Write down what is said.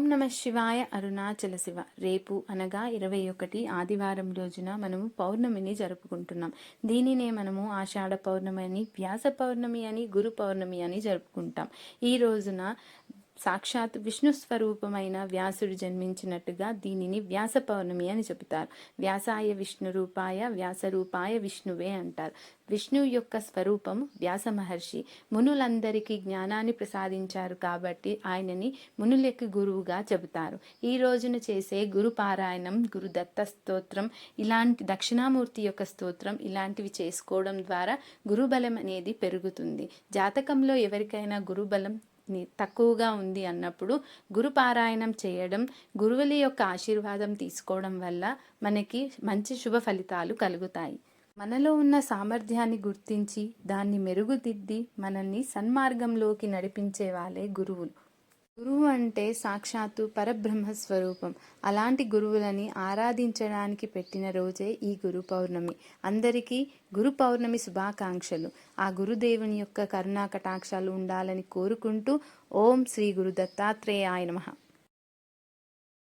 ఓం నమ శివాయ అరుణాచల శివ. రేపు అనగా ఇరవై ఒకటి ఆదివారం రోజున మనము పౌర్ణమిని జరుపుకుంటున్నాం. దీనినే మనము ఆషాఢ పౌర్ణమి అని వ్యాస పౌర్ణమి అని గురు పౌర్ణమి అని జరుపుకుంటాం. ఈ రోజున సాక్షాత్ విష్ణు స్వరూపమైన వ్యాసుడు జన్మించినట్టుగా దీనిని వ్యాస పౌర్ణమి అని చెబుతారు. వ్యాసాయ విష్ణు రూపాయ వ్యాస రూపాయ విష్ణువే అంటారు. విష్ణువు యొక్క స్వరూపం వ్యాస మహర్షి. మునులందరికీ జ్ఞానాన్ని ప్రసాదించారు కాబట్టి ఆయనని మునులకి గురువుగా చెబుతారు. ఈ రోజున చేసే గురు పారాయణం గురు దత్త స్తోత్రం ఇలాంటి దక్షిణామూర్తి యొక్క స్తోత్రం ఇలాంటివి చేసుకోవడం ద్వారా గురుబలం అనేది పెరుగుతుంది. జాతకంలో ఎవరికైనా గురుబలం తక్కువగా ఉంది అన్నప్పుడు గురు పారాయణం చేయడం గురువుల యొక్క ఆశీర్వాదం తీసుకోవడం వల్ల మనకి మంచి శుభ ఫలితాలు కలుగుతాయి. మనలో ఉన్న సామర్థ్యాన్ని గుర్తించి దాన్ని మెరుగుదిద్ది మనల్ని సన్మార్గంలోకి నడిపించే వాళ్ళే గురువులు. గురువు అంటే సాక్షాత్తు పరబ్రహ్మ స్వరూపం అలాంటి గురువులని ఆరాధించడానికి పెట్టిన రోజే ఈ గురు పౌర్ణమి. అందరికీ గురు పౌర్ణమి శుభాకాంక్షలు. ఆ గురుదేవుని యొక్క కరుణా కటాక్షాలు ఉండాలని కోరుకుంటూ ఓం శ్రీ గురు దత్తాత్రేయాయ నమః.